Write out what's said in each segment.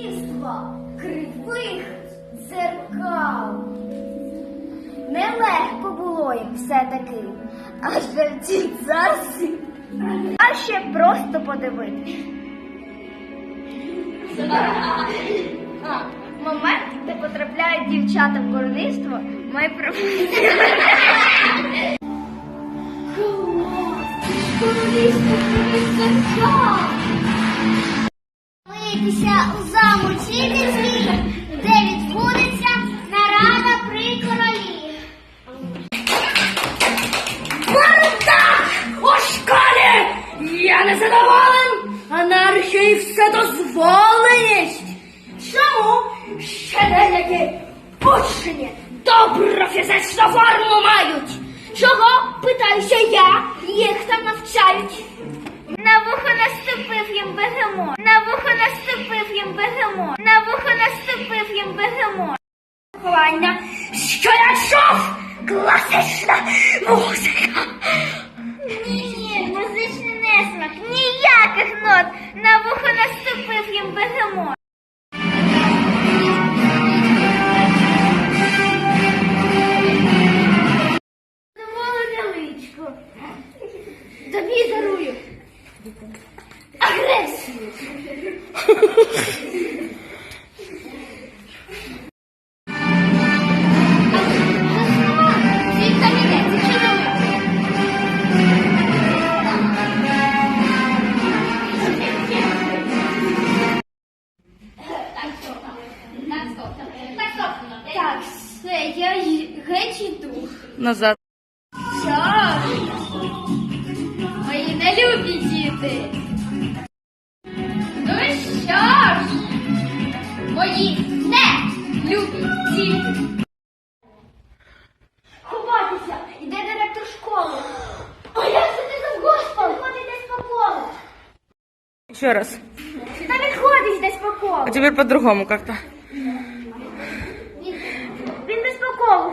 королівства кривих дзеркал. Нелегко було їм все-таки, адже в цій царстві, а ще просто подивитись. Момент, де потрапляють дівчата в королівство, ми пропустили. Королівство кривих дзеркал! У заму Читинський, де відбудеться нарада при королі. Бардак! У школі! Я не задоволен! Анархія і вседозволеність! Чому ще деякі учні добру фізичну форму мають? Чого, питаюся я, їх там навчають? На вухо наступив їм бегемот. Наступив їм бегемот. На вухо наступив їм бегемот. Виховання, що я чув? Класична музика! Ні, музичний несмак, ніяких нот. На вухо наступив їм личко. Тобі дарую. Геть іду. Назад. Що? Мої нелюбі діти. Ну що ж, мої нелюбі діти. Ховатися, іде директор школи. А як це ти завгоспав? Ходить десь по колу. Еще раз. Та він ходить десь по колу. А теперь по-другому как-то.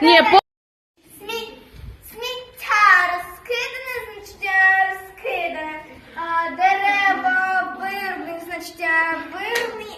Не, по Дощавини.